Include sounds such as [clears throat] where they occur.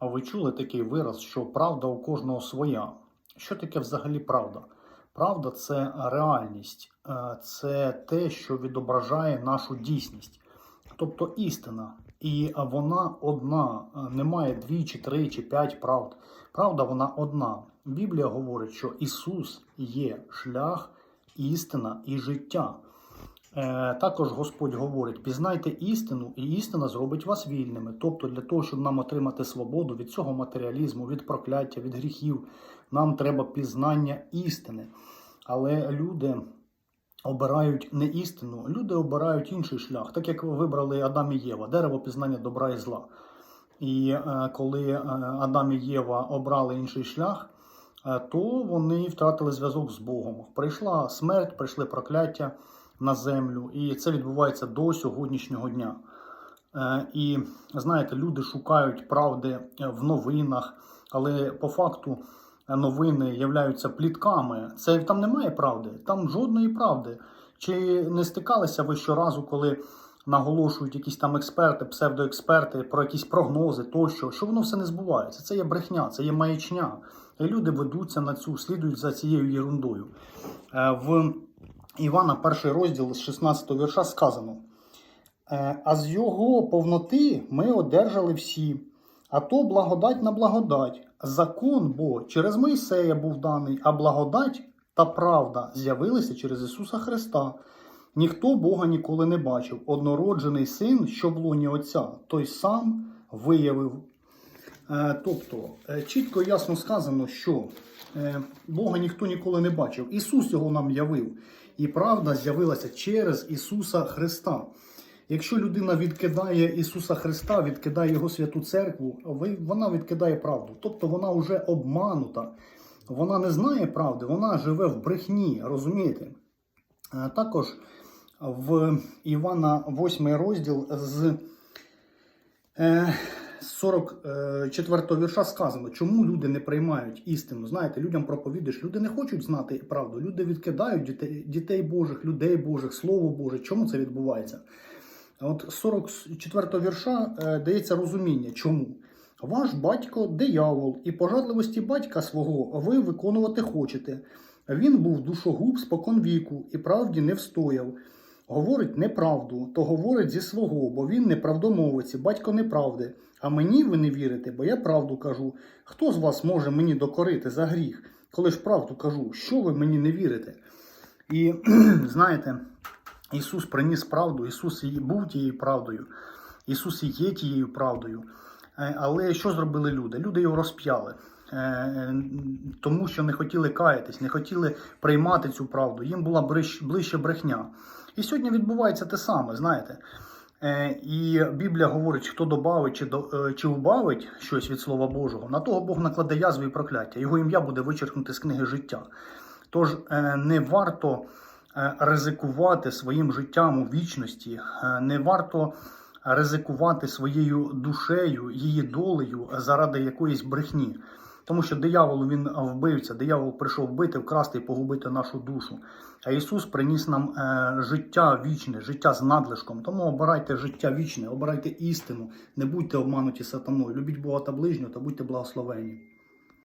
А ви чули такий вираз, що правда у кожного своя? Що таке взагалі правда? Правда це реальність, е, це те, що відображає нашу дійсність, тобто істина. І вона одна, е, немає дві, чи три, чи п'ять правд. Правда, вона одна. Біблія говорить, що Ісус є шлях, істина і життя. Е, також Господь говорить: пізнайте істину, і істина зробить вас вільними. Тобто, для того, щоб нам отримати свободу від цього матеріалізму, від прокляття, від гріхів, нам треба пізнання істини. Але люди обирають не істину, люди обирають інший шлях, так як вибрали Адам і Єва, дерево пізнання добра і зла. І е, коли е, Адам і Єва обрали інший шлях, то вони втратили зв'язок з Богом. Прийшла смерть, прийшли прокляття на землю, і це відбувається до сьогоднішнього дня. Е, І знаєте, люди шукають правди в новинах, але по факту новини являються плітками. Це там немає правди, там жодної правди. Чи не стикалися ви щоразу, коли наголошують якісь там експерти, псевдоексперти про якісь прогнози тощо, що воно все не збувається? Це є брехня, це є маячня. І люди ведуться на цю, слідують за цією єрундою. Е, В Івана, перший розділ з 16 вірша сказано. «Е, А з його повноти ми одержали всі, а то благодать на благодать. Закон бо через Моїсея був даний, а благодать та правда з'явилися через Ісуса Христа. Ніхто Бога ніколи не бачив. Однороджений син, що в лоні Отця, той сам виявив. Е, Тобто, е, чітко і ясно сказано, що е, Бога ніхто ніколи не бачив. Ісус його нам явив. І правда з'явилася через Ісуса Христа. Якщо людина відкидає Ісуса Христа, відкидає Його святу церкву, вона відкидає правду. Тобто вона вже обманута. Вона не знає правди, вона живе в брехні, розумієте? Також в Івана 8 розділ з е, 44 вірша сказано, чому люди не приймають істину. Знаєте, людям проповідуєш, люди не хочуть знати правду, люди відкидають дітей, дітей Божих, людей Божих, Слово Боже. Чому це відбувається? От 44 вірша е, дається розуміння, чому. Ваш батько диявол, і пожадливості батька свого ви виконувати хочете. Він був душогуб спокон віку і правді не встояв. Говорить неправду, то говорить зі свого, бо він неправдомовець, і батько неправди. А мені ви не вірите, бо я правду кажу. Хто з вас може мені докорити за гріх, коли ж правду кажу, що ви мені не вірите? І [clears throat] знаєте, Ісус приніс правду, Ісус і був тією правдою, Ісус і є тією правдою. Е, Але що зробили люди? Люди його розп'яли, Е, тому що не хотіли каятись, не хотіли приймати цю правду. Їм була ближче брехня. І сьогодні відбувається те саме, знаєте. Е, І Біблія говорить, хто добавить чи, до- е, чи убавить щось від Слова Божого, на того Бог накладе язви і прокляття. Його ім'я буде вичеркнути з книги життя. Тож е, не варто е, ризикувати своїм життям у вічності, е, не варто ризикувати своєю душею, її долею заради якоїсь брехні. Тому що диявол він вбивця, диявол прийшов вбити, вкрасти і погубити нашу душу. А Ісус приніс нам е, життя вічне, життя з надлишком. Тому обирайте життя вічне, обирайте істину, не будьте обмануті сатаною. Любіть Бога та ближнього та будьте благословені.